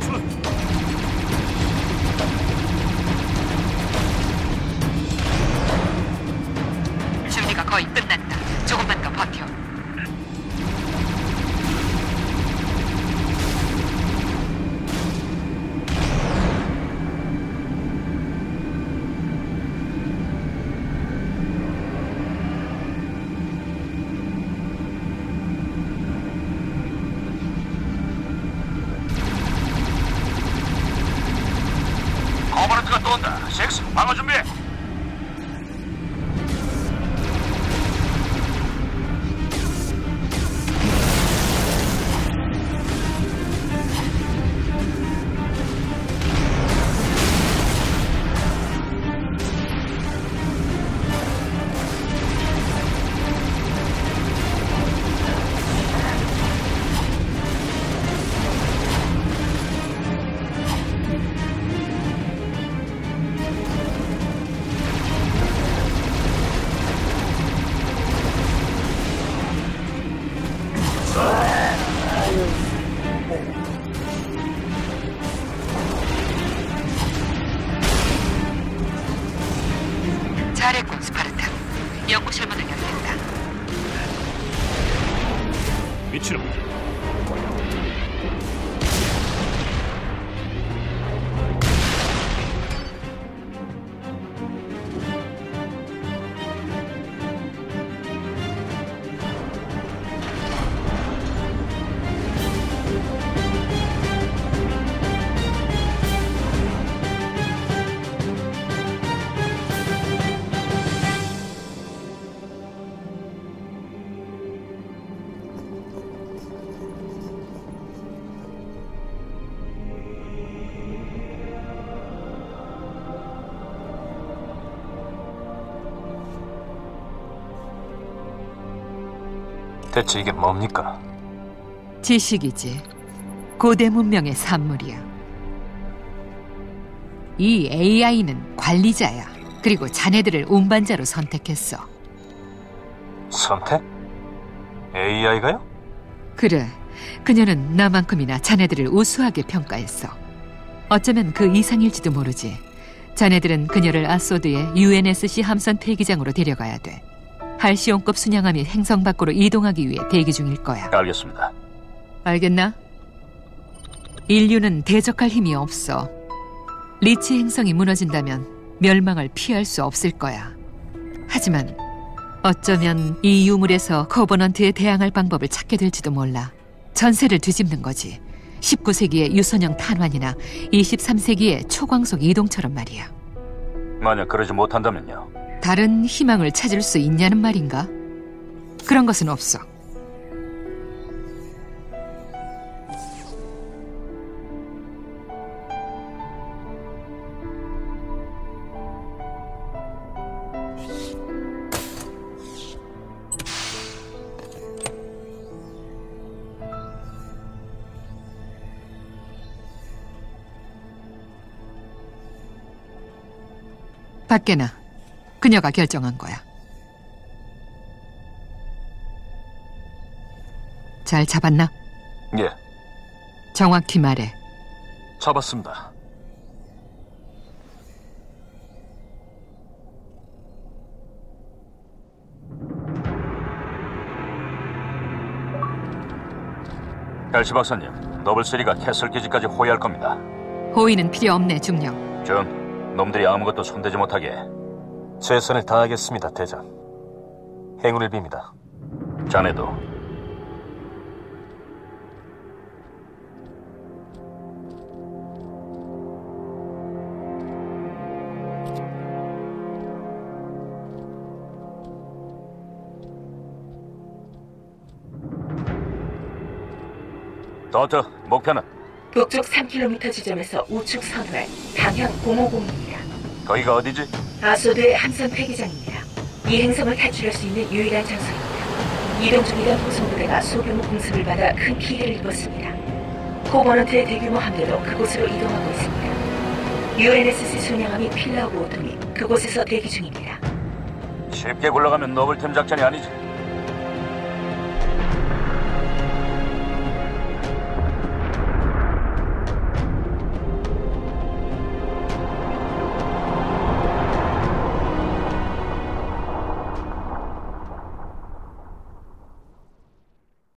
出来 거버넌트가 또 온다. 섹스 방어 준비. 잘했군, 스파르타. 연구실 문을 열겠다. 위치로. 대체 이게 뭡니까? 지식이지. 고대 문명의 산물이야. 이 AI는 관리자야. 그리고 자네들을 운반자로 선택했어. 선택? AI가요? 그래. 그녀는 나만큼이나 자네들을 우수하게 평가했어. 어쩌면 그 이상일지도 모르지. 자네들은 그녀를 아소드의 UNSC 함선 폐기장으로 데려가야 돼. 할시온급 순양함이 행성 밖으로 이동하기 위해 대기 중일 거야. 알겠습니다. 알겠나? 인류는 대적할 힘이 없어. 리치 행성이 무너진다면 멸망을 피할 수 없을 거야. 하지만 어쩌면 이 유물에서 커버넌트에 대항할 방법을 찾게 될지도 몰라. 전세를 뒤집는 거지. 19세기의 유선형 탄환이나 23세기의 초광속 이동처럼 말이야. 만약 그러지 못한다면요. 다른 희망을 찾을 수 있냐는 말인가? 그런 것은 없어. 밖에나 그녀가 결정한 거야. 잘 잡았나? 예, 정확히 말해. 잡았습니다. 헬시 박사님, 더블쓰리가 캐슬 기지까지 호위할 겁니다. 호의는 필요 없네, 중령. 전 놈들이 아무것도 손대지 못하게 최선을 다하겠습니다, 대장. 행운을 빕니다. 자네도 더트 목표는 북쪽 3km 지점에서 우측 선회 방향 050입니다. 거기가 어디지? 아소드의 함선 폐기장입니다. 이 행성을 탈출할 수 있는 유일한 장소입니다. 이동 중이던 호송부대가 소규모 공습을 받아 큰 피해를 입었습니다. 코버넌트의 대규모 함대도 그곳으로 이동하고 있습니다. UNSC 순양함이 필라우 5톤이 그곳에서 대기 중입니다. 쉽게 굴러가면 노블템 작전이 아니지.